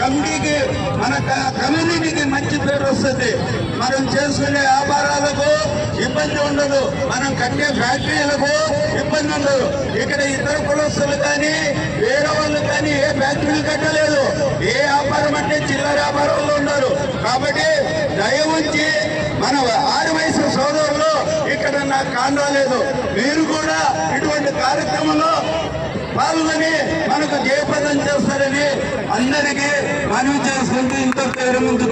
కమిటీకి మన కమ్యూనిటీకి మంచి పేరు వస్తుంది. మనం చేసుకునే వ్యాపారాలకు ఇబ్బంది ఉండదు. మనం కట్టే ఫ్యాక్టరీలకు ఇబ్బంది ఉండదు. ఇక్కడ ఇతర కులస్తులు కానీ వేరే వాళ్ళు కానీ ఏ ఫ్యాక్టరీలు కట్టలేదు. ఏ వ్యాపారం అంటే చిల్లర వ్యాపారంలో ఉన్నారు కాబట్టి దయ ఉంచి మన ఆరు వయసు సోదరులు ఇక్కడ నాకు కాండా లేదు మీరు కూడా ఇటువంటి కార్యక్రమంలో పాల్గొని మనకు జయప్రదం చేస్తారని అందరికీ మనవి చేసుకుంటూ ఇంత పేరు ముందు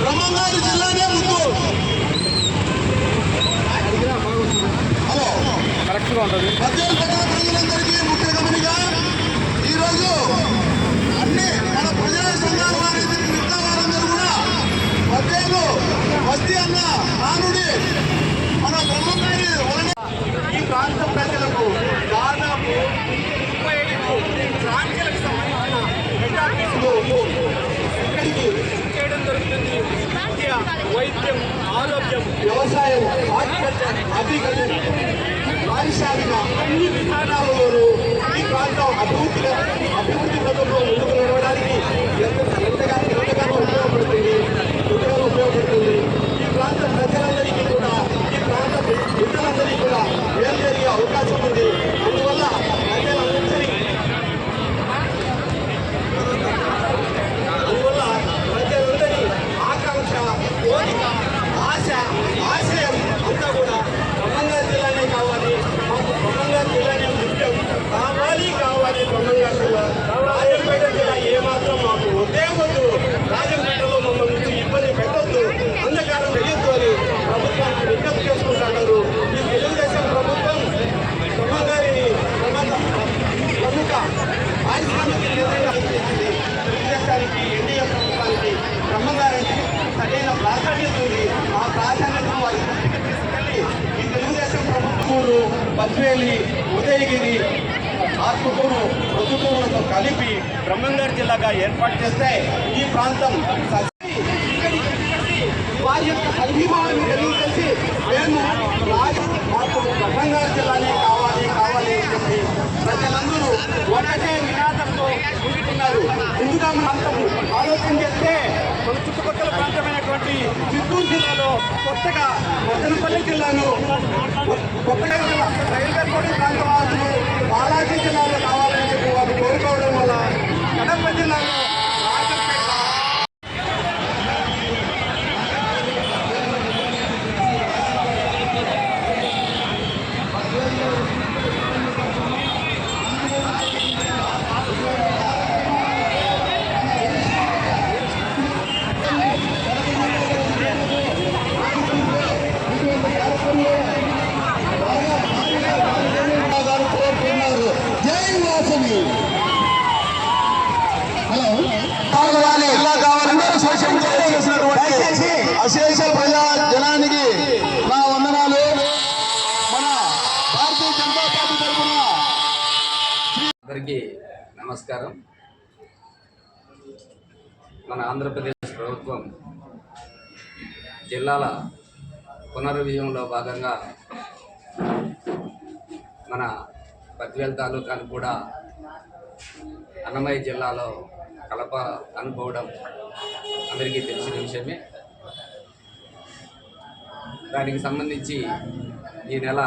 బ్రహ్మంగారి జిల్లానే ముందు హలో. కరెక్ట్గా ఉంటుంది ఇక్కడికి చేయడం జరుగుతుంది విద్య వైద్యం ఆరోగ్యం వ్యవసాయం అగ్రికల్చర్ పారిశ్రామిక అన్ని విధానాలలోనూ ఈ ప్రాంతం అభివృద్ధిగా అభివృద్ధి పథంలో ముందుకు నడవడానికి ఎంత ఎంతగా ఎంతగానో ఉపయోగపడుతుంది ఎంతగానో ఉపయోగపడుతుంది ఈ ప్రాంత ప్రజలందరికీ కూడా ఈ ప్రాంత బిడ్డలందరికీ కూడా మేలు జరిగే అవకాశం ఉంది అందువల్ల ప్రజలందరికీ అందువల్ల ప్రజలందరి ఆకాంక్ష కోరిక ఆశ ఆశయం అంతా కూడా బ్రహ్మంగారి జిల్లానే కావాలి మాకు బ్రహ్మంగారి జిల్లానే ముఖ్యం కావాలి కావాలి బ్రహ్మంగారి జిల్లా రాజంపేట జిల్లా ఏమాత్రం మాకు వద్దే వద్దు రాజంపేటలో మమ్మల్ని నుంచి ఇబ్బంది పెట్టొద్దు అంధకారం వెయ్యొద్దు అని ప్రభుత్వానికి విజ్ఞప్తి చేసుకుంటున్నారు ఈ తెలుగుదేశం ప్రభుత్వం బ్రహ్మంగారిని ప్రమాద ప్రముఖ పారిశ్రామిక కేంద్రంగా చేసింది తెలుగుదేశానికి ఎన్డీఏ ప్రభుత్వానికి బ్రహ్మగారికి సరైన ప్రాధాన్యత ఉంది ఆ ప్రాధాన్యతను వారి దృష్టికి తీసుకెళ్ళి ఈ తెలుగుదేశం ప్రభుత్వము ఉదయగిరి ఆత్మకూరు రుతుకూరులతో కలిపి బ్రహ్మంగారి జిల్లాగా ఏర్పాటు చేస్తే ఈ ప్రాంతం వారి యొక్క అభిమానాన్ని తెలియజేసి మేము మాకు బ్రహ్మంగారి జిల్లానే కావాలి కావాలి అని చెప్పి ప్రజలందరూ ఒకటే నినాదంతో ముందుకున్నారు. ముందుగా ప్రాంతం ఆలోచన చేస్తే మన చుట్టుపక్కల ప్రాంతమైనటువంటి చిత్తూరు జిల్లాలో కొత్తగా మదనపల్లి జిల్లాను కొత్తగా రైల్వేకోటి ప్రాంత వాసులు బాలాజీ జిల్లాలో కావాలని చెప్పి వారు కోరుకోవడం వల్ల కడప జిల్లాలో రాజంపేట గారు కోరుతున్నారు జై వాసవి హలో కావాలి ఇలా చేసినటువంటి అశేష ప్రజా జనానికి నా వందనాలు. మన భారతీయ జనతా పార్టీ తరఫున అందరికీ నమస్కారం. మన ఆంధ్రప్రదేశ్ ప్రభుత్వం జిల్లాల పునర్వ్యూహంలో భాగంగా మన పద్వేల్ తాలూకాను కూడా అన్నమయ్య జిల్లాలో కలప అనుకోవడం అందరికీ తెలిసిన విషయమే. దానికి సంబంధించి ఈ నెల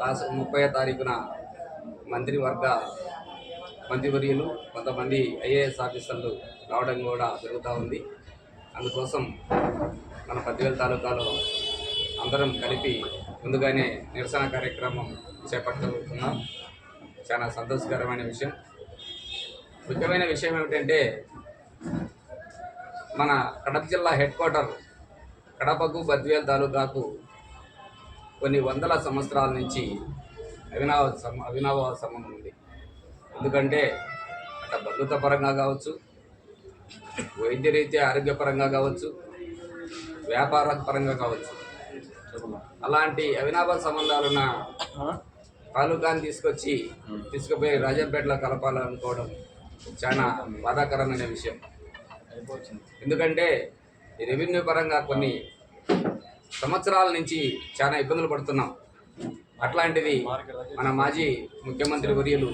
రాష్ట్ర ముప్పై తారీఖున మంత్రివర్గ మంత్రివర్యులు కొంతమంది ఐఏఎస్ ఆఫీసర్లు రావడం కూడా జరుగుతూ ఉంది. అందుకోసం మన పదివేల తాలూకాలో అందరం కలిపి ముందుగానే నిరసన కార్యక్రమం చేపట్టబోతున్నాం చాలా సంతోషకరమైన విషయం. ముఖ్యమైన విషయం ఏమిటంటే మన కడప జిల్లా హెడ్ క్వార్టర్ కడపకు బద్వేల్ తాలూకాకు కొన్ని వందల సంవత్సరాల నుంచి అవినావ అవినావ సంబంధం ఉంది. ఎందుకంటే అట్లా బంధుత్వ పరంగా కావచ్చు వైద్యరీత్యా ఆరోగ్యపరంగా కావచ్చు వ్యాపార పరంగా కావచ్చు. అలాంటి అవినాభ సంబంధాలున్న తాలూకాని తీసుకొచ్చి తీసుకుపోయి రాజంపేటలో కలపాలనుకోవడం చాలా బాధాకరమైన విషయం. ఎందుకంటే ఈ రెవెన్యూ పరంగా కొన్ని సంవత్సరాల నుంచి చాలా ఇబ్బందులు పడుతున్నాం. అట్లాంటిది మన మాజీ ముఖ్యమంత్రి వర్యులు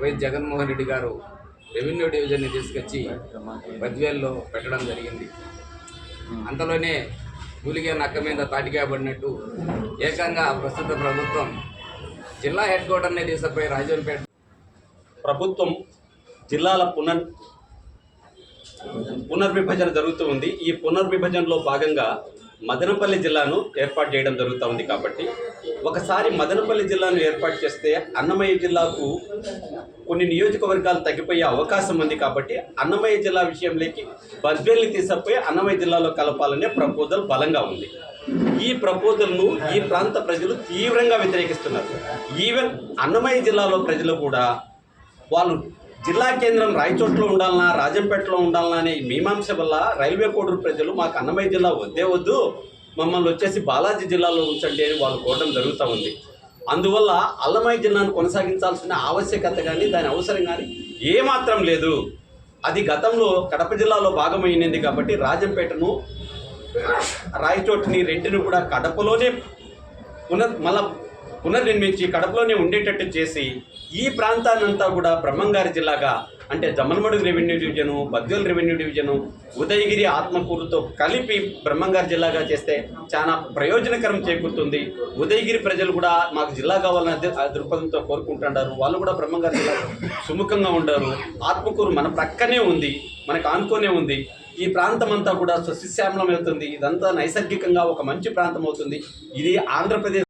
వైఎస్ జగన్మోహన్ రెడ్డి గారు రెవెన్యూ డివిజన్ని తీసుకొచ్చి బద్వేల్లో పెట్టడం జరిగింది. అంతలోనే కూలిగే నక్క మీద తాటికాయబడినట్టు ఏకంగా ప్రస్తుత ప్రభుత్వం జిల్లా హెడ్ క్వార్టర్ని తీసుకుపోయి రాజంపేట ప్రభుత్వం జిల్లాల పునర్ పునర్విభజన జరుగుతూ ఉంది. ఈ పునర్విభజనలో భాగంగా మదనపల్లి జిల్లాను ఏర్పాటు చేయడం జరుగుతూ ఉంది కాబట్టి ఒకసారి మదనపల్లి జిల్లాను ఏర్పాటు చేస్తే అన్నమయ్య జిల్లాకు కొన్ని నియోజకవర్గాలు తగ్గిపోయే అవకాశం ఉంది కాబట్టి అన్నమయ్య జిల్లా విషయంలోకి బద్వేల్ని తీసుకుపోయి అన్నమయ్య జిల్లాలో కలపాలనే ప్రపోజల్ బలంగా ఉంది. ఈ ప్రపోజల్ను ఈ ప్రాంత ప్రజలు తీవ్రంగా వ్యతిరేకిస్తున్నారు. ఈవెన్ అన్నమయ్య జిల్లాలో ప్రజలు కూడా వాళ్ళు జిల్లా కేంద్రం రాయచోట్లో ఉండాలన్నా రాజంపేటలో ఉండాలన్నా అనే మీమాంస వల్ల రైల్వే కోడూరు ప్రజలు మాకు అన్నమయ్య జిల్లా వద్దే వద్దు మమ్మల్ని వచ్చేసి బాలాజీ జిల్లాలో ఉంచండి అని వాళ్ళు కోరడం జరుగుతూ ఉంది. అందువల్ల అల్లమయ్య జిల్లాను కొనసాగించాల్సిన ఆవశ్యకత కానీ దాని అవసరం కానీ ఏమాత్రం లేదు. అది గతంలో కడప జిల్లాలో భాగమైనది కాబట్టి రాజంపేటను రాయచోటిని రెంటిని కూడా కడపలోనే పునర్ మళ్ళా పునర్నిర్మించి కడపలోనే ఉండేటట్టు చేసి ఈ ప్రాంతాన్నంతా కూడా బ్రహ్మంగారి జిల్లాగా అంటే Jammalamadugu revenue division Badvel revenue division Udayagiri ఆత్మకూరుతో కలిపి బ్రహ్మంగారి జిల్లాగా చేస్తే చాలా ప్రయోజనకరం చేకూరుతుంది. ఉదయగిరి ప్రజలు కూడా మాకు జిల్లా కావాలనే దృక్పథంతో కోరుకుంటున్నారు వాళ్ళు కూడా బ్రహ్మంగారి జిల్లా సుముఖంగా ఉండరు. ఆత్మకూరు మన ప్రక్కనే ఉంది మనకు ఆనుకోనే ఉంది. ఈ ప్రాంతం అంతా కూడా సస్యశ్యామలం అవుతుంది. ఇదంతా నైసర్గికంగా ఒక మంచి ప్రాంతం అవుతుంది. ఇది ఆంధ్రప్రదేశ్